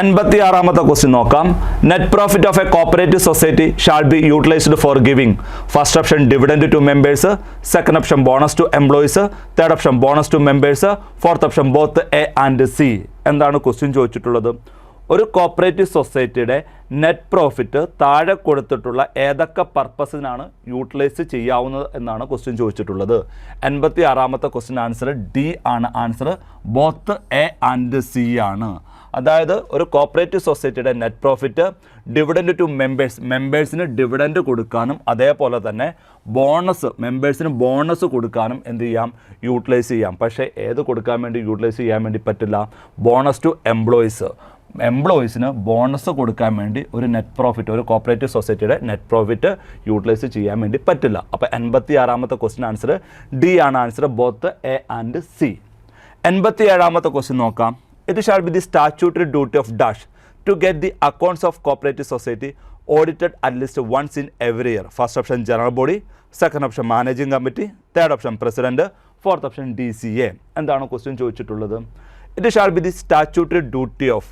എൺപത്തി ആറാമത്തെ ക്വസ്റ്റ്യൻ നോക്കാം. Net profit of a cooperative society shall be utilised for giving first option dividend to members second option bonus to employees third option bonus to members fourth option both A and C എന്താണ് question ചോദിച്ചിട്ടുള്ളത്? ഒരു cooperative സൊസൈറ്റിയുടെ net profit താഴെ കൊടുത്തിട്ടുള്ള ഏതൊക്കെ പർപ്പസിനാണ് utilise ചെയ്യാവുന്നത് എന്നാണ് question ചോദിച്ചിട്ടുള്ളത്. എൺപത്തി ആറാമത്തെ ക്വസ്റ്റ്യൻ ആൻസർ ഡി ആണ്. Answer both A and C ആണ്. അതായത് ഒരു കോപ്പറേറ്റീവ് സൊസൈറ്റിയുടെ net profit dividend to members മെമ്പേഴ്സിന് dividend കൊടുക്കാനും അതേപോലെ തന്നെ ബോണസ് മെമ്പേഴ്സിന് ബോണസ് കൊടുക്കാനും എന്ത് ചെയ്യാം? യൂട്ടിലൈസ് ചെയ്യാം. പക്ഷേ ഏത് കൊടുക്കാൻ വേണ്ടി യൂട്ടിലൈസ് ചെയ്യാൻ വേണ്ടി പറ്റില്ല? ബോണസ് ടു എംപ്ലോയീസ് എംപ്ലോയീസിന് ബോണസ് കൊടുക്കാൻ വേണ്ടി ഒരു നെറ്റ് പ്രോഫിറ്റ് ഒരു കോപ്പറേറ്റീവ് സൊസൈറ്റിയുടെ നെറ്റ് പ്രോഫിറ്റ് യൂട്ടിലൈസ് ചെയ്യാൻ വേണ്ടി പറ്റില്ല. അപ്പോൾ എൺപത്തി ആറാമത്തെ ക്വസ്റ്റിൻ ആൻസർ ഡി ആണ്. Answer both A and C എൺപത്തി ഏഴാമത്തെ ക്വസ്റ്റ്യൻ നോക്കാം. It shall be the statutory duty of dash to get the accounts of cooperative society audited at least once in every year first option general body second option managing committee third option president fourth option D C A എന്താണ് question ചോദിച്ചിട്ടുള്ളത്. It shall be the statutory duty of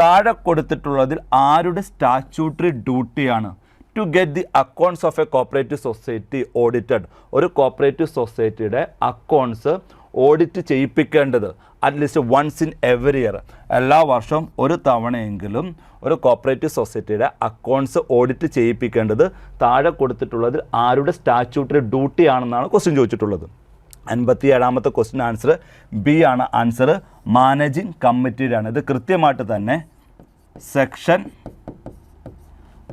താഴെ കൊടുത്തിട്ടുള്ളതിൽ ആരുടെ statutory ഡ്യൂട്ടിയാണ് to get the accounts of a cooperative society audited ഒരു cooperative സൊസൈറ്റിയുടെ accounts audit ചെയ്യിപ്പിക്കേണ്ടത് at least once in every year എല്ലാ വർഷവും ഒരു തവണയെങ്കിലും ഒരു കോപ്പറേറ്റീവ് സൊസൈറ്റിയുടെ അക്കൗണ്ട്സ് ഓഡിറ്റ് ചെയ്യിപ്പിക്കേണ്ടത് താഴെ കൊടുത്തിട്ടുള്ളതിൽ ആരുടെ സ്റ്റാച്യൂട്ടറി ഡ്യൂട്ടി ആണെന്നാണ് ക്വസ്റ്റ്യൻ ചോദിച്ചിട്ടുള്ളത്. അൻപത്തി ഏഴാമത്തെ ക്വസ്റ്റ്യൻ ആൻസർ ബി ആണ് ആൻസർ മാനേജിങ് കമ്മിറ്റിയുടെയാണ് ഇത് കൃത്യമായിട്ട് തന്നെ സെക്ഷൻ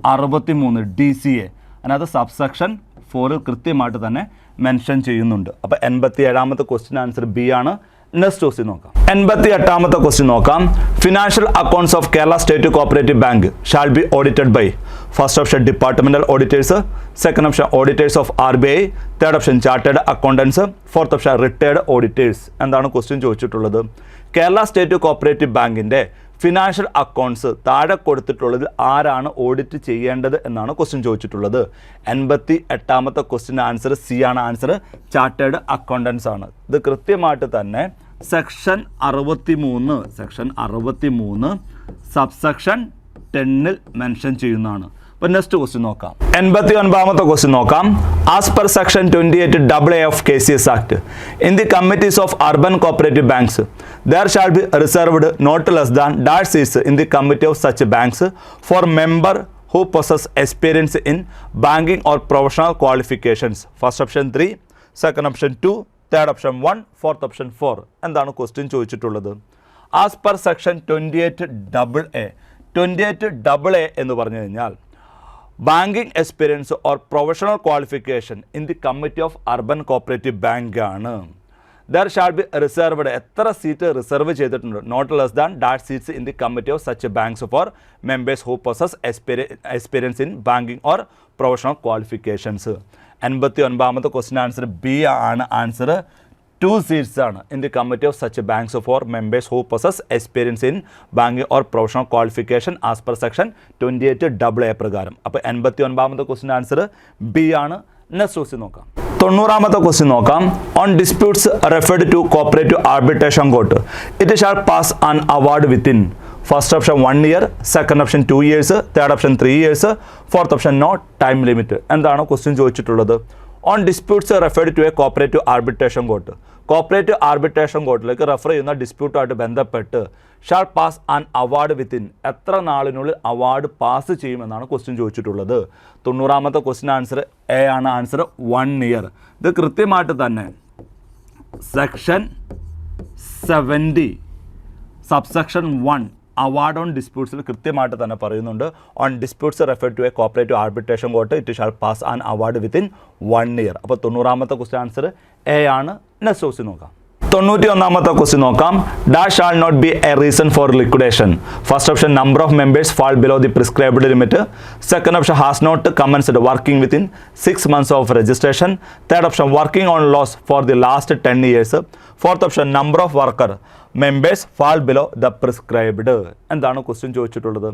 അറുപത്തി മൂന്ന് ഡി സി എ അതിനകത്ത് സബ്സെക്ഷൻ ഫോറിൽ കൃത്യമായിട്ട് തന്നെ മെൻഷൻ ചെയ്യുന്നുണ്ട്. അപ്പോൾ എൺപത്തി ഏഴാമത്തെ ക്വസ്റ്റ്യൻ ആൻസർ ബി ആണ്. നെക്സ്റ്റ് ക്വസ്റ്റ്യൻ നോക്കാം. എൺപത്തി എട്ടാമത്തെ ക്വസ്റ്റ്യൻ നോക്കാം. Financial accounts of Kerala state cooperative bank shall be audited by first option departmental auditors second option auditors of R B I third option chartered accountants fourth option retired auditors എന്താണ് question ചോദിച്ചിട്ടുള്ളത്? Kerala state cooperative ബാങ്കിന്റെ financial accounts താഴെ കൊടുത്തിട്ടുള്ളതിൽ ആരാണ് audit ചെയ്യേണ്ടത് എന്നാണ് question ചോദിച്ചിട്ടുള്ളത്. എൺപത്തി എട്ടാമത്തെ ക്വസ്റ്റ്യൻ ആൻസർ സി ആണ് ആൻസർ ചാർട്ടേഡ് അക്കൗണ്ടൻസ് ആണ്. ഇത് കൃത്യമായിട്ട് തന്നെ സെക്ഷൻ അറുപത്തി മൂന്ന് സെക്ഷൻ അറുപത്തി മൂന്ന് സബ്സെക്ഷൻ ടെന്നിൽ മെൻഷൻ ചെയ്യുന്നതാണ്. അപ്പോൾ നെക്സ്റ്റ് ക്വസ്റ്റ്യൻ നോക്കാം. എൺപത്തി ഒൻപതാമത്തെ ക്വസ്റ്റ്യൻ നോക്കാം. As per section twenty eight double A of K C S act in the committees of urban cooperative banks there shall be reserved not less than dash സീസ് in the committee of such banks for member who possess experience in banking or professional qualifications first option three second option two third option one fourth option four എന്താണ് question ചോദിച്ചിട്ടുള്ളത്? As per section twenty eight double A twenty eight double A എന്ന് പറഞ്ഞു കഴിഞ്ഞാൽ banking experience or professional qualification in the committee of urban cooperative bank ആണ്. There shall be reserved എത്ര seat reserve ചെയ്തിട്ടുണ്ട്? Not less than that seats in the committee of such banks for members who possess experience in banking or professional qualifications എൺപത്തി ഒൻപതാമത്തെ question answer B ആണ്. Answer two seats ആണ് in the committee of such banks for members who process experience in banking or professional qualification as per section twenty eight double A പ്രകാരം. അപ്പോൾ എൺപത്തി ഒൻപതാമത്തെ ക്വസ്റ്റിന്റെ answer B ആണ്. Next question നോക്കാം. തൊണ്ണൂറാമത്തെ ക്വസ്റ്റ്യൻ നോക്കാം. On disputes referred to cooperative arbitration court it shall pass an award within first option one year second option two years third option three years fourth option no time limit എന്താണ് question ചോദിച്ചിട്ടുള്ളത്? On disputes referred to a cooperative arbitration court cooperative arbitration കോർട്ടിലേക്ക് refer ചെയ്യുന്ന ഡിസ്പ്യൂട്ടുമായിട്ട് ബന്ധപ്പെട്ട് shall pass an award within എത്ര നാളിനുള്ളിൽ award pass ചെയ്യുമെന്നാണ് question ചോദിച്ചിട്ടുള്ളത്. തൊണ്ണൂറാമത്തെ ക്വസ്റ്റ്യൻ ആൻസർ എ ആണ് ആൻസർ വൺ ഇയർ ഇത് കൃത്യമായിട്ട് തന്നെ section seventy subsection one award on ഡിസ്പ്യൂട്ട്സിൽ കൃത്യമായിട്ട് തന്നെ പറയുന്നുണ്ട്. On disputes refer to a cooperative arbitration court it shall pass an award within one year അപ്പോൾ തൊണ്ണൂറാമത്തെ ക്വസ്റ്റ്യൻ ആൻസർ എ ആണ്. നെക്സ്റ്റ് ക്വസ്റ്റ്യൻ നോക്കാം. തൊണ്ണൂറ്റി ഒന്നാമത്തെ ക്വസ്റ്റ്യൻ നോക്കാം. Dash shall not be a reason for liquidation first option number of members fall below the prescribed limit second option has not commenced working within six months of registration third option working on loss for the last ten years fourth option number of worker members fall below the prescribed എന്താണ് question ചോദിച്ചിട്ടുള്ളത്?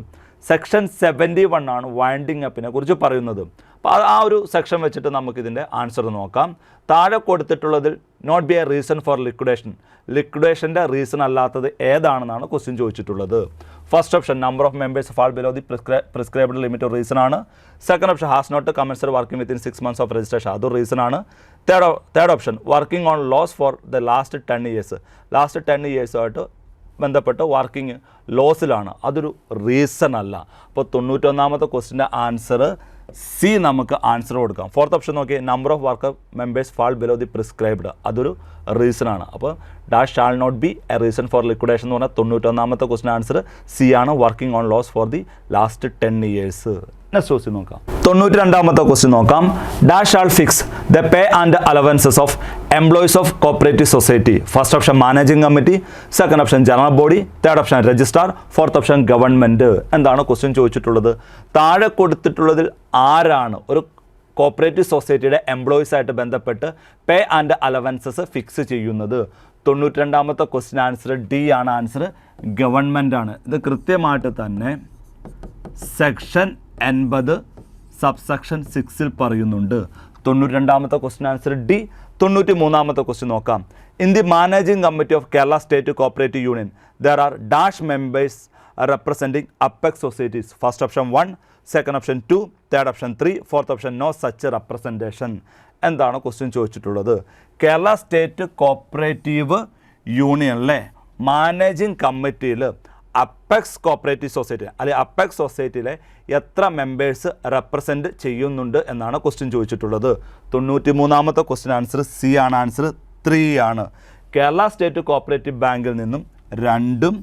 Section seventy one ആണ് winding അപ്പിനെ കുറിച്ച് പറയുന്നത്. അപ്പോൾ ആ ഒരു section വെച്ചിട്ട് നമുക്കിതിന്റെ ആൻസർ നോക്കാം. താഴെ കൊടുത്തിട്ടുള്ളതിൽ not be a reason for liquidation ലിക്വിഡേഷന്റെ reason അല്ലാത്തത് ഏതാണെന്നാണ് ക്വസ്റ്റ്യൻ ചോദിച്ചിട്ടുള്ളത്. First option number of members fall below the prescribed limit reason ആണ്. Second option has not commenced working within six months of registration അതും reason ആണ്. Third third option working on loss for the last ten years last ten ഇയേഴ്സുമായിട്ട് ബന്ധപ്പെട്ട് working ലോസിലാണ് അതൊരു reason അല്ല. അപ്പോൾ തൊണ്ണൂറ്റൊന്നാമത്തെ ക്വസ്റ്റിന്റെ ആൻസർ സി നമുക്ക് ആൻസർ കൊടുക്കാം. ഫോർത്ത് ഓപ്ഷൻ നോക്കി number of worker members fall below the prescribed അതൊരു റീസൺ ആണ്. അപ്പോൾ dash shall not be a reason for liquidation എന്ന് പറഞ്ഞാൽ തൊണ്ണൂറ്റൊന്നാമത്തെ ക്വസ്റ്റിൻ ആൻസർ സി ആണ് working on loss for the last ten years next question നോക്കാം തൊണ്ണൂറ്റി രണ്ടാമത്തെ ക്വസ്റ്റ്യൻ നോക്കാം. Dash shall fix the pay and allowances of employees of cooperative society first option managing committee second option general body third option registrar fourth option government എന്താണ് question ചോദിച്ചിട്ടുള്ളത്? താഴെ കൊടുത്തിട്ടുള്ളതിൽ ആരാണ് ഒരു കോപ്പറേറ്റീവ് സൊസൈറ്റിയുടെ എംപ്ലോയീസ് ആയിട്ട് ബന്ധപ്പെട്ട് പേ ആൻഡ് അലവൻസസ് ഫിക്സ് ചെയ്യുന്നത്? തൊണ്ണൂറ്റി രണ്ടാമത്തെ ക്വസ്റ്റ്യൻ ആൻസർ ഡി ആണ് ആൻസർ ഗവൺമെന്റ് ആണ്. ഇത് കൃത്യമായിട്ട് തന്നെ സെക്ഷൻ എൺപത് സബ്സെക്ഷൻ സിക്സിൽ പറയുന്നുണ്ട്. തൊണ്ണൂറ്റി രണ്ടാമത്തെ ക്വസ്റ്റ്യൻ ആൻസർ ഡി തൊണ്ണൂറ്റി മൂന്നാമത്തെ ക്വസ്റ്റ്യൻ നോക്കാം. In the managing committee of Kerala state cooperative union there are dash members representing apex societies first option one second option two third option three fourth option no such representation എന്താണ് question ചോദിച്ചിട്ടുള്ളത്? Kerala state cooperative യൂണിയനിലെ managing കമ്മിറ്റിയിൽ apex cooperative society അല്ലെങ്കിൽ apex സൊസൈറ്റിയിലെ എത്ര members represent ചെയ്യുന്നുണ്ട് എന്നാണ് question ചോദിച്ചിട്ടുള്ളത്. തൊണ്ണൂറ്റി മൂന്നാമത്തെ ക്വസ്റ്റ്യൻ ആൻസർ സി ആണ്. ആൻസർ ത്രീ ആണ്. കേരള സ്റ്റേറ്റ് കോപ്പറേറ്റീവ് ബാങ്കിൽ നിന്നും രണ്ടും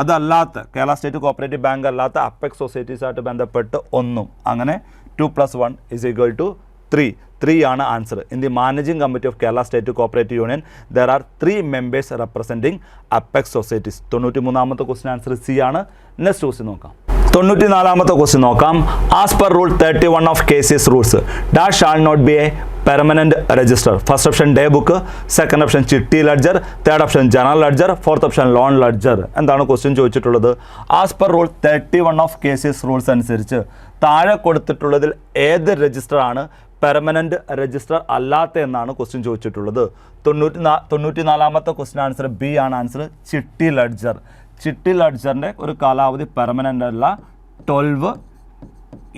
അതല്ലാത്ത കേരള സ്റ്റേറ്റ് കോപ്പറേറ്റീവ് ബാങ്ക് അല്ലാത്ത അപ്പെക്സ് സൊസൈറ്റീസായിട്ട് ബന്ധപ്പെട്ട് ഒന്നും. അങ്ങനെ two plus one is equal to three. Three ആണ് answer. In the managing committee of Kerala state cooperative union there are three members representing apex societies തൊണ്ണൂറ്റി മൂന്നാമത്തെ ക്വസ്റ്റ്യൻ ആൻസർ സി ആണ്. Next question നോക്കാം. തൊണ്ണൂറ്റി നാലാമത്തെ ക്വസ്റ്റ്യൻ നോക്കാം as per rule thirty one of KCS rules dash shall not be a permanent register first option day book second option chitty ledger third option general ledger fourth option loan ledger എന്താണ് question ചോദിച്ചിട്ടുള്ളത്? As per rule thirty one of KCS rules അനുസരിച്ച് താഴെ കൊടുത്തിട്ടുള്ളതിൽ ഏത് register ആണ് permanent register അല്ലാത്ത എന്നാണ് question ചോദിച്ചിട്ടുള്ളത്. തൊണ്ണൂറ്റി നാ തൊണ്ണൂറ്റി നാലാമത്തെ ക്വസ്റ്റ്യൻ ആൻസർ ബി ആണ് ആൻസർ ചിട്ടി ലഡ്ജർ ചിട്ടി ലഡ്ജറിന്റെ ഒരു കാലാവധി പെർമനന്റ് അല്ല ട്വൽവ്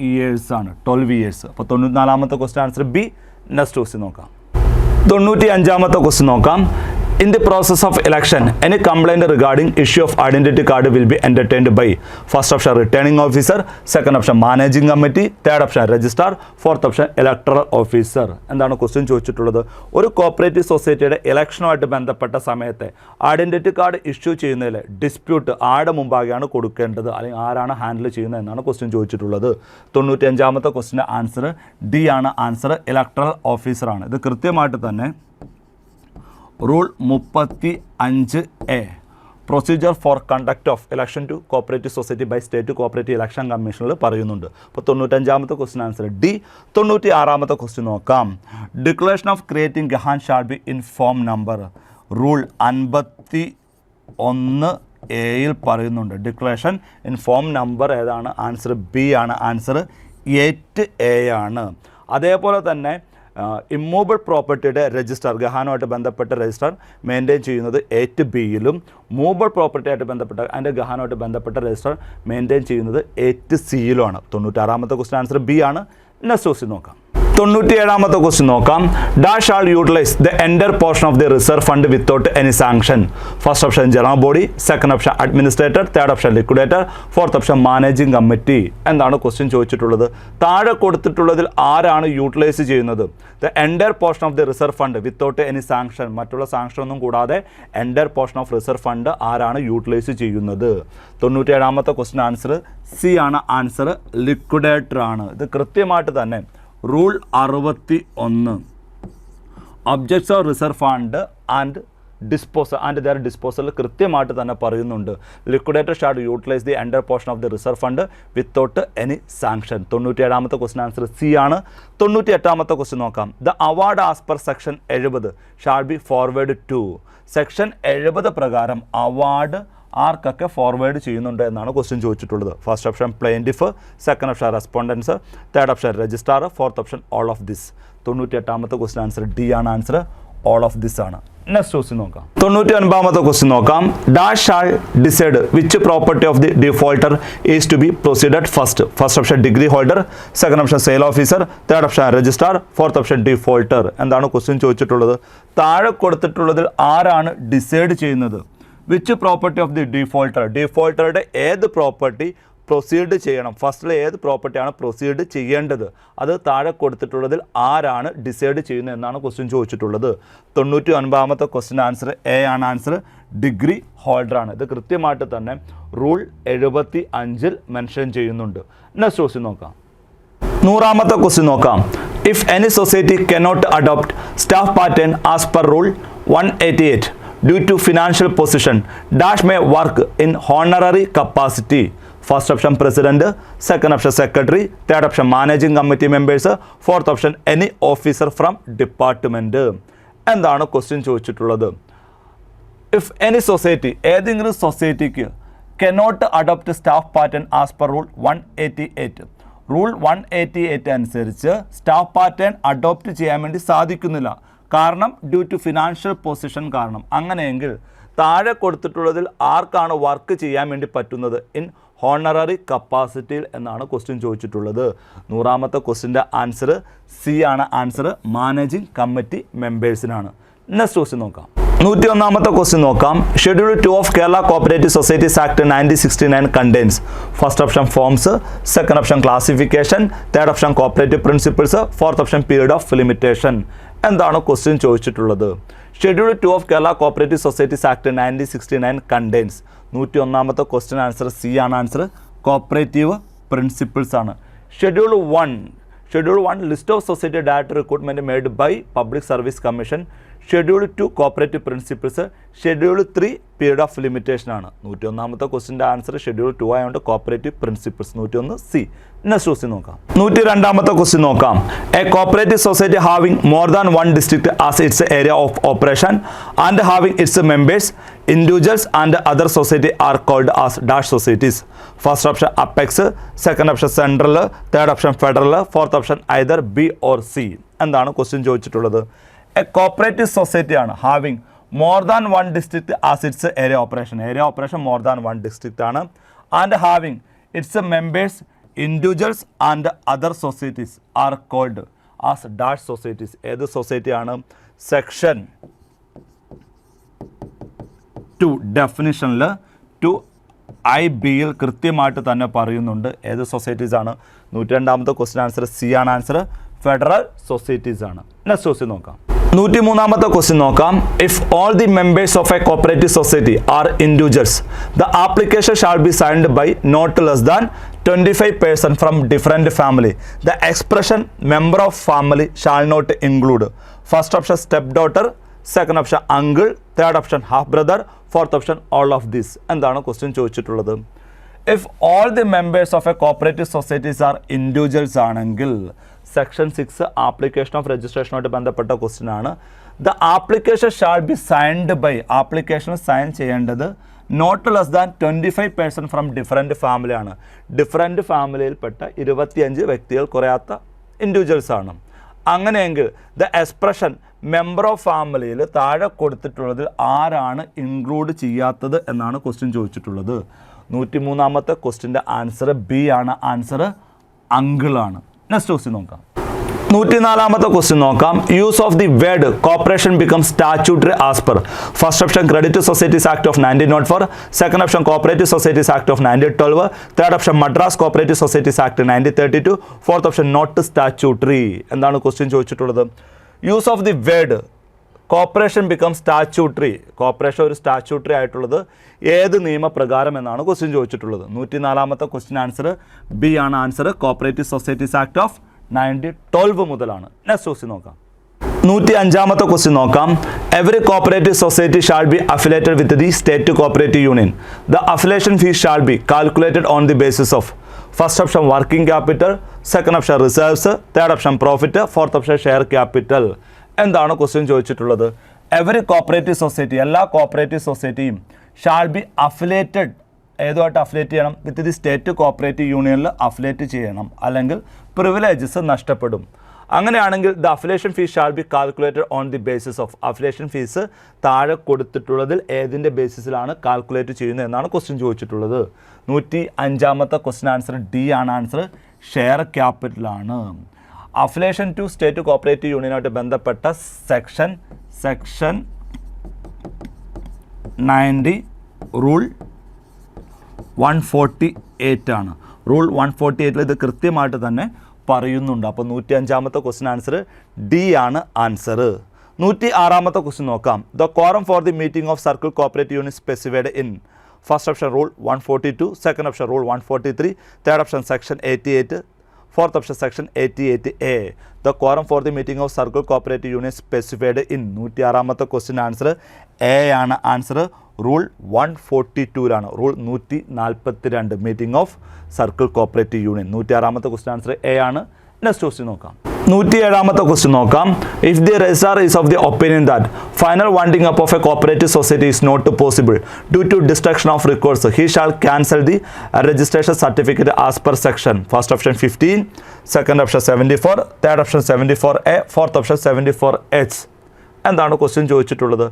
ഇയേഴ്സ് ആണ്. ട്വൽവ് ഇയേഴ്സ് അപ്പോൾ തൊണ്ണൂറ്റി നാലാമത്തെ question answer B next question നോക്കാം. തൊണ്ണൂറ്റി അഞ്ചാമത്തെ ക്വസ്റ്റ്യൻ നോക്കാം. In the process of election any complaint regarding issue of identity card will be entertained by first option returning officer second option managing committee third option registrar fourth option electoral officer എന്താണ് question ചോദിച്ചിട്ടുള്ളത്? ഒരു cooperative സൊസൈറ്റിയുടെ ഇലക്ഷനുമായിട്ട് ബന്ധപ്പെട്ട സമയത്തെ identity card issue ചെയ്യുന്നതിൽ dispute ആരുടെ മുമ്പാകെയാണ് കൊടുക്കേണ്ടത്? അല്ലെങ്കിൽ ആരാണ് ഹാൻഡിൽ ചെയ്യുന്നത് എന്നാണ് ക്വസ്റ്റ്യൻ ചോദിച്ചിട്ടുള്ളത്. തൊണ്ണൂറ്റി അഞ്ചാമത്തെ ക്വസ്റ്റിന്റെ ആൻസർ ഡി ആണ് ആൻസർ ഇലക്ട്രൽ ഓഫീസറാണ് ഇത് കൃത്യമായിട്ട് തന്നെ റൂൾ മുപ്പത്തി അഞ്ച് A procedure for conduct of election to cooperative society by state cooperative election കമ്മീഷനിൽ പറയുന്നുണ്ട്. അപ്പോൾ തൊണ്ണൂറ്റഞ്ചാമത്തെ ക്വസ്റ്റ്യൻ ആൻസർ ഡി തൊണ്ണൂറ്റി ആറാമത്തെ ക്വസ്റ്റ്യൻ നോക്കാം. Declaration of creating gahan shall be in form number rule അൻപത്തി ഒന്ന് എയിൽ പറയുന്നുണ്ട്. ഡിക്ലറേഷൻ ഇൻ ഫോം നമ്പർ ഏതാണ്? ആൻസർ ബി ആണ്. ആൻസർ എയ്റ്റ് എ ആണ്. അതേപോലെ തന്നെ ഇമ്മൂബിൾ പ്രോപ്പർട്ടിയുടെ രജിസ്റ്റർ ഗഹാനുമായിട്ട് ബന്ധപ്പെട്ട രജിസ്റ്റർ മെയിന്റെയിൻ ചെയ്യുന്നത് എയ്റ്റ് ബിയിലും മൂവബിൾ പ്രോപ്പർട്ടിയായിട്ട് ബന്ധപ്പെട്ട അതിന്റെ ഗഹാനുമായിട്ട് ബന്ധപ്പെട്ട രജിസ്റ്റർ മെയിന്റെയിൻ ചെയ്യുന്നത് എയ്റ്റ് സിയിലുമാണ് തൊണ്ണൂറ്റാറാമത്തെ ക്വസ്റ്റൻ ആൻസർ ബി ആണ്. നെക്സ്റ്റ് ക്വസ്റ്റ്യൻ നോക്കാം. തൊണ്ണൂറ്റിയേഴാമത്തെ ക്വസ്റ്റ്യൻ നോക്കാം. Dash shall utilise the under portion of the reserve fund without any sanction first option general body second option administrator third option liquidator fourth option managing committee എന്താണ് question ചോദിച്ചിട്ടുള്ളത്? താഴെ കൊടുത്തിട്ടുള്ളതിൽ ആരാണ് utilise ചെയ്യുന്നത്? The entire portion of the reserve fund without any sanction മറ്റുള്ള sanction ഒന്നും കൂടാതെ entire portion of reserve fund ആരാണ് യൂട്ടിലൈസ് ചെയ്യുന്നത്? തൊണ്ണൂറ്റിയേഴാമത്തെ ക്വസ്റ്റ്യൻ ആൻസർ സി ആണ് ആൻസർ ലിക്വിഡേറ്റർ ആണ്. ഇത് കൃത്യമായിട്ട് തന്നെ റൂൾ അറുപത്തി ഒന്ന്. Objects of reserve fund and disposal and their disposal കൃത്യമായിട്ട് തന്നെ പറയുന്നുണ്ട്. Liquidator shall utilise the entire portion of the reserve fund without any sanction തൊണ്ണൂറ്റി ഏഴാമത്തെ ക്വസ്റ്റൻ ആൻസർ സി ആണ്. തൊണ്ണൂറ്റി എട്ടാമത്തെ ക്വസ്റ്റൻ നോക്കാം. The award as per section എഴുപത് shall be forward to section എഴുപത് പ്രകാരം അവാർഡ് ആർക്കൊക്കെ ഫോർവേഡ് ചെയ്യുന്നുണ്ട് എന്നാണ് ക്വസ്റ്റ്യൻ ചോദിച്ചിട്ടുള്ളത്. First option plaintiff second option respondents third option registrar fourth option all of this തൊണ്ണൂറ്റി എട്ടാമത്തെ ക്വസ്റ്റ്യൻ ആൻസർ ഡി ആണ് ആൻസർ ഓൾ ഓഫ് ദിസ് ആണ്. നെക്സ്റ്റ് ക്വസ്റ്റ്യൻ നോക്കാം. തൊണ്ണൂറ്റി ഒൻപതാമത്തെ ക്വസ്റ്റ്യൻ നോക്കാം. Dash shall decide which property of the defaulter is to be proceeded first first option degree holder second option sale officer third option registrar fourth option defaulter എന്താണ് question ചോദിച്ചിട്ടുള്ളത്? താഴെ കൊടുത്തിട്ടുള്ളതിൽ ആരാണ് decide ചെയ്യുന്നത്? Which property of the defaulter ഡിഫോൾട്ടറുടെ ഏത് property proceed ചെയ്യണം? ഫസ്റ്റിലെ ഏത് പ്രോപ്പർട്ടിയാണ് പ്രൊസീഡ് ചെയ്യേണ്ടത്? അത് താഴെ കൊടുത്തിട്ടുള്ളതിൽ ആരാണ് ഡിസൈഡ് ചെയ്യുന്നത് എന്നാണ് ക്വസ്റ്റ്യൻ ചോദിച്ചിട്ടുള്ളത്. തൊണ്ണൂറ്റി ഒൻപതാമത്തെ ക്വസ്റ്റ്യൻ ആൻസർ എ ആണ് ആൻസർ ഡിഗ്രി ഹോൾഡറാണ് ഇത് കൃത്യമായിട്ട് തന്നെ റൂൾ എഴുപത്തി അഞ്ചിൽ മെൻഷൻ ചെയ്യുന്നുണ്ട്. നെക്സ്റ്റ് ക്വസ്റ്റ്യൻ നോക്കാം. നൂറാമത്തെ ക്വസ്റ്റ്യൻ നോക്കാം. If any society cannot adopt staff pattern as per rule one eighty eight due to financial position dash may work in honorary capacity first option president second option secretary third option managing committee members fourth option any officer from department എന്താണ് question ചോദിച്ചിട്ടുള്ളത്? If any society ഏതെങ്കിലും സൊസൈറ്റിക്ക് cannot adopt staff pattern as per rule one eighty eight rule one eighty eight അനുസരിച്ച് staff pattern adopt ചെയ്യാൻ വേണ്ടി സാധിക്കുന്നില്ല. കാരണം due to financial position കാരണം. അങ്ങനെയെങ്കിൽ താഴെ കൊടുത്തിട്ടുള്ളതിൽ ആർക്കാണ് വർക്ക് ചെയ്യാൻ വേണ്ടി പറ്റുന്നത്? ഇൻ ഹോണററി കപ്പാസിറ്റിയിൽ എന്നാണ് ക്വസ്റ്റ്യൻ ചോദിച്ചിട്ടുള്ളത്. നൂറാമത്തെ ക്വസ്റ്റ്യന്റെ ആൻസർ സി ആണ് ആൻസർ മാനേജിംഗ് കമ്മിറ്റി മെമ്പേഴ്സിനാണ് നെക്സ്റ്റ് ക്വസ്റ്റ്യൻ നോക്കാം. നൂറ്റി ഒന്നാമത്തെ ക്വസ്റ്റ്യൻ നോക്കാം. Schedule two of Kerala cooperative societies act nineteen sixty nine contains first option forms second option classification third option cooperative principles fourth option period of limitation എന്താണ് question ചോദിച്ചിട്ടുള്ളത്? Schedule two of Kerala cooperative societies act nineteen sixty nine contains നൂറ്റി ഒന്നാമത്തെ question answer C ആണ് answer cooperative principles ആണ്. Schedule one schedule one list of society director recruitment made by public service commission schedule two cooperative principles schedule three period of limitation ആണ്. നൂറ്റി ഒന്നാമത്തെ ക്വസ്റ്റിന്റെ answer schedule two ആയതുകൊണ്ട് cooperative principles നൂറ്റി ഒന്ന് C next question നോക്കാം. നൂറ്റി രണ്ടാമത്തെ ക്വസ്റ്റ്യൻ നോക്കാം. A cooperative society having more than one district as its area of operation and having its members individuals and other society are called as dash societies first option apex second option central third option federal fourth option either B or C എന്താണ് question ചോദിച്ചിട്ടുള്ളത്? A cooperative society ആണ് having more than one district as its area operation area operation more than one district ആണ്. And having its members individuals and other societies are called as dash societies ഏത് സൊസൈറ്റിയാണ് section two ഡെഫിനിഷനിൽ two I ബിയിൽ കൃത്യമായിട്ട് തന്നെ പറയുന്നുണ്ട്. ഏത് societies ആണ്? നൂറ്റി രണ്ടാമത്തെ ക്വസ്റ്റ്യൻ ആൻസർ സി ആണ് ആൻസർ ഫെഡറൽ സൊസൈറ്റീസ് ആണ്. നെക്സ്റ്റ് ക്വസ്റ്റ്യൻ നോക്കാം. നൂറ്റി മൂന്നാമത്തെ ക്വസ്റ്റ്യൻ നോക്കാം. If all the members of a cooperative society are individuals the application shall be signed by not less than twenty five person from different family the expression member of family shall not include first option step daughter second option uncle third option half brother fourth option all of this എന്താണ് question ചോദിച്ചിട്ടുള്ളത്? If all the members of a cooperative societies are individuals ആണെങ്കിൽ section six application of രജിസ്ട്രേഷനുമായിട്ട് ബന്ധപ്പെട്ട question ആണ്. The application shall be signed by application sign ചെയ്യേണ്ടത് not less than twenty five person from different ഫാമിലിയാണ് different ഫാമിലിയിൽപ്പെട്ട ഇരുപത്തിയഞ്ച് വ്യക്തികൾ കുറയാത്ത ഇൻഡിവിജ്വൽസ് ആണ്. അങ്ങനെയെങ്കിൽ ദ എക്സ്പ്രഷൻ മെമ്പർ ഓഫ് ഫാമിലിയിൽ താഴെ കൊടുത്തിട്ടുള്ളതിൽ ആരാണ് ഇൻക്ലൂഡ് ചെയ്യാത്തത് എന്നാണ് ക്വസ്റ്റ്യൻ ചോദിച്ചിട്ടുള്ളത്. നൂറ്റി മൂന്നാമത്തെ ക്വസ്റ്റ്യന്റെ ആൻസർ ബി ആണ്. ആൻസർ അങ്കിളാണ് നെക്സ്റ്റ് ക്വസ്റ്റ്യൻ നോക്കാം. നൂറ്റിനാലാമത്തെ ക്വസ്റ്റ്യൻ നോക്കാം. Use of the word cooperation become statutory as per first option credit societies act of nineteen nought four second option cooperative societies act of nineteen twelve third option Madras cooperative societies act nineteen thirty two fourth option not statutory എന്താണ് question ചോദിച്ചിട്ടുള്ളത്? Use of the word cooperation become statutory cooperation ഒരു statutory ആയിട്ടുള്ളത് ഏത് നിയമപ്രകാരം എന്നാണ് question ചോദിച്ചിട്ടുള്ളത്. നൂറ്റി നാലാമത്തെ ക്വസ്റ്റ്യൻ ആൻസർ ബി ആണ് answer cooperative societies act of nineteen twelve മുതലാണ്. നെക്സ്റ്റ് ക്വസ്റ്റ്യൻ നോക്കാം. നൂറ്റി അഞ്ചാമത്തെ ക്വസ്റ്റ്യൻ നോക്കാം. Every cooperative society shall be affiliated with the state cooperative union the affiliation fees shall be calculated on the basis of first option working capital second option reserves third option profit fourth option share capital എന്താണ് question ചോദിച്ചിട്ടുള്ളത്? Every cooperative society എല്ലാ cooperative സൊസൈറ്റിയും shall be affiliated ഏതുമായിട്ട് affiliate ചെയ്യണം? With the state cooperative യൂണിയനിൽ affiliate ചെയ്യണം. അല്ലെങ്കിൽ privileges നഷ്ടപ്പെടും. അങ്ങനെയാണെങ്കിൽ the affiliation fees shall be calculated on the basis of affiliation fees താഴെ കൊടുത്തിട്ടുള്ളതിൽ ഏതിന്റെ ബേസിസിലാണ് കാൽക്കുലേറ്റ് ചെയ്യുന്നത് എന്നാണ് ക്വസ്റ്റ്യൻ ചോദിച്ചിട്ടുള്ളത്. നൂറ്റി അഞ്ചാമത്തെ ക്വസ്റ്റ്യൻ ആൻസർ ഡി ആണ് ആൻസർ ഷെയർ ക്യാപിറ്റലാണ് അഫിലേഷൻ ടു സ്റ്റേറ്റ് കോപ്പറേറ്റീവ് യൂണിയനുമായിട്ട് ബന്ധപ്പെട്ട section section ninety rule one forty eight ആണ്. റൂൾ വൺ ഫോർട്ടി എയ്റ്റിൽ ഇത് കൃത്യമായിട്ട് തന്നെ പറയുന്നുണ്ട്. അപ്പോൾ നൂറ്റി അഞ്ചാമത്തെ ക്വസ്റ്റ്യൻ ആൻസർ ഡി ആണ് ആൻസർ നൂറ്റി ആറാമത്തെ ക്വസ്റ്റ്യൻ നോക്കാം. The quorum for the meeting of circle cooperative unit specified in first option rule one forty two second option rule one forty three third option section eighty eight section eighty eight A the quorum for the meeting of circle cooperative union specified in നൂറ്റി ആറാമത്തെ question answer A ആണ്. Answer rule one forty ടൂലാണ് rule നൂറ്റി നാൽപ്പത്തി രണ്ട് meeting of circle cooperative union നൂറ്റി ആറാമത്തെ question answer A ആണ്. നെക്സ്റ്റ് ക്വസ്റ്റ്യൻ നോക്കാം നൂറ്റി ഏഴാമത്തെ ക്വസ്റ്റ്യൻ നോക്കാം. If the registrar is of the opinion that final winding up of a cooperative society is not possible due to destruction of records he shall cancel the registration certificate as per section first option fifteen second option seventy four third option seventy four A fourth option seventy four H എന്താണ് question ചോദിച്ചിട്ടുള്ളത്?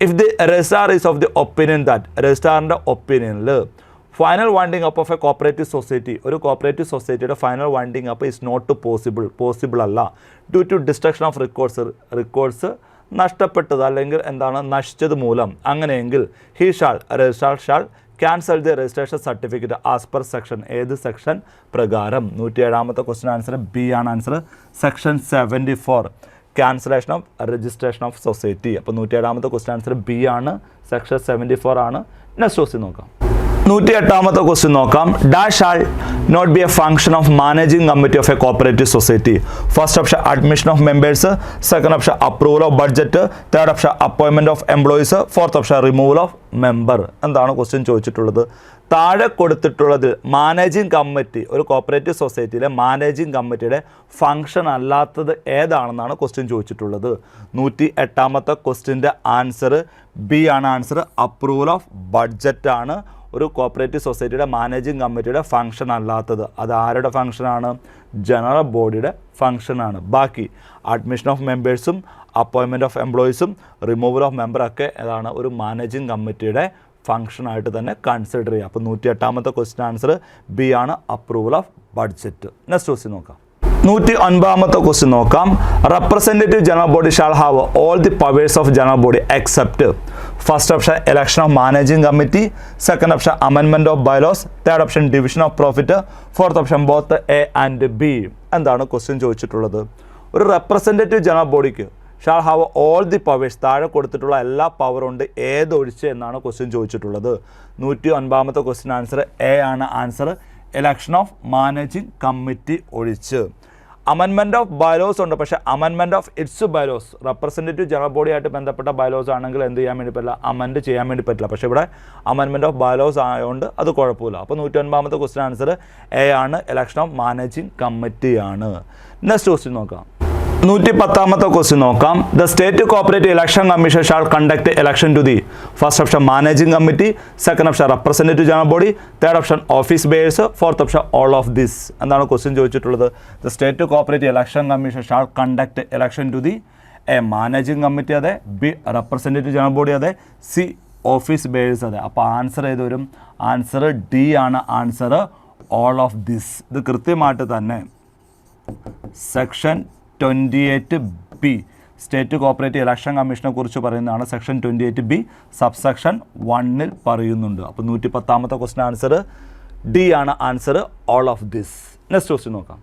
If the registrar is of the opinion that രജിസ്ട്രാറിന്റെ ഒപ്പീനിയനിൽ final winding up of a cooperative society ഒരു cooperative സൊസൈറ്റിയുടെ final winding up is not possible possible അല്ല. Due to destruction of records records നഷ്ടപ്പെട്ടത് അല്ലെങ്കിൽ എന്താണ് നശിച്ചത് മൂലം. അങ്ങനെയെങ്കിൽ he shall registrar shall cancel the registration certificate as per section ഏത് സെക്ഷൻ പ്രകാരം. നൂറ്റിയേഴാമത്തെ ക്വസ്റ്റൻ ആൻസർ ബി ആണ് answer section seventy four cancellation of registration of society അപ്പോൾ നൂറ്റിയേഴാമത്തെ ക്വസ്റ്റൻ ആൻസർ ബി ആണ്. സെക്ഷൻ സെവന്റി ഫോർ ആണ്. നെക്സ്റ്റ് ക്വസ്റ്റ്യൻ നോക്കാം. നൂറ്റി എട്ടാമത്തെ ക്വസ്റ്റ്യൻ നോക്കാം. Dash shall not be a function of managing committee of a cooperative society first option admission of members second option approval of budget third option അപ്പോയിൻമെന്റ് of employees fourth option removal of member എന്താണ് question ചോദിച്ചിട്ടുള്ളത്? താഴെ കൊടുത്തിട്ടുള്ളതിൽ managing committee ഒരു cooperative സൊസൈറ്റിയിലെ managing കമ്മിറ്റിയുടെ function അല്ലാത്തത് ഏതാണെന്നാണ് question ചോദിച്ചിട്ടുള്ളത്. നൂറ്റി എട്ടാമത്തെ ക്വസ്റ്റ്യന്റെ ആൻസർ ബി ആണ് ആൻസർ അപ്രൂവൽ ഓഫ് ബഡ്ജറ്റ് ആണ്. ഒരു കോപ്പറേറ്റീവ് സൊസൈറ്റിയുടെ മാനേജിംഗ് കമ്മിറ്റിയുടെ ഫംഗ്ഷൻ അല്ലാത്തത്. അത് ആരുടെ ഫംഗ്ഷനാണ് ജനറൽ ബോഡിയുടെ ഫംഗ്ഷനാണ് ബാക്കി അഡ്മിഷൻ ഓഫ് മെമ്പേഴ്സും അപ്പോയിൻമെന്റ് ഓഫ് എംപ്ലോയീസും റിമൂവൽ ഓഫ് മെമ്പറൊക്കെ ഏതാണ്? ഒരു മാനേജിംഗ് കമ്മിറ്റിയുടെ ഫംഗ്ഷനായിട്ട് തന്നെ കൺസിഡർ ചെയ്യുക. അപ്പോൾ നൂറ്റി എട്ടാമത്തെ ക്വസ്റ്റ്യൻ ആൻസർ ബി ആണ് approval of budget next question നോക്കാം. നൂറ്റി ഒൻപതാമത്തെ ക്വസ്റ്റ്യൻ നോക്കാം. Representative general body shall have all the powers of general body except first option election of managing committee second option അമെൻമെന്റ് of bylaws third option division of profit fourth option both A and B എന്താണ് question ചോദിച്ചിട്ടുള്ളത്? ഒരു representative general ബോഡിക്ക് shall have all the powers താഴെ കൊടുത്തിട്ടുള്ള എല്ലാ പവറും ഉണ്ട് ഏതൊഴിച്ച് എന്നാണ് ക്വസ്റ്റ്യൻ ചോദിച്ചിട്ടുള്ളത്? നൂറ്റി ഒൻപതാമത്തെ ക്വസ്റ്റ്യൻ ആൻസർ എ ആണ് answer election of managing committee ഒഴിച്ച്. അമൻമെന്റ് ഓഫ് ബയലോസ് ഉണ്ട്. പക്ഷേ അമൻമെന്റ് of its bylaws representative general body ആയിട്ട് ബന്ധപ്പെട്ട ബയലോസ് ആണെങ്കിൽ എന്ത് ചെയ്യാൻ വേണ്ടി പറ്റില്ല? അമൻഡ് ചെയ്യാൻ വേണ്ടി പറ്റില്ല. പക്ഷേ ഇവിടെ അമൻമെന്റ് ഓഫ് ബയലോസ് ആയതുകൊണ്ട് അത് കുഴപ്പമില്ല. അപ്പോൾ നൂറ്റി ക്വസ്റ്റൻ ആൻസർ എ ആണ് ഇലക്ഷൻ ഓഫ് മാനേജിംഗ് കമ്മിറ്റിയാണ് നെക്സ്റ്റ് ക്വസ്റ്റ്യൻ നോക്കാം. നൂറ്റി പത്താമത്തെ ക്വസ്റ്റ്യൻ നോക്കാം. The state cooperative election commission shall conduct election to the first option managing committee second option representative general body third option office bearers fourth option all of this. എന്താണ് question ചോദിച്ചിട്ടുള്ളത്? The state cooperative election commission shall conduct election to the A managing committee അതെ B representative general body അതെ C office bearers അതെ. അപ്പോൾ answer ഏത് വരും? Answer D ആണ് answer all of this. ഇത് കൃത്യമായിട്ട് തന്നെ section twenty eight B. State cooperative election കമ്മീഷനെ കുറിച്ച് പറയുന്നതാണ് section twenty eight B sub section വണ്ണിൽ പറയുന്നുണ്ട്. അപ്പോൾ നൂറ്റി പത്താമത്തെ ക്വസ്റ്റൻ ആൻസർ ഡി ആണ് answer all of this next question നോക്കാം.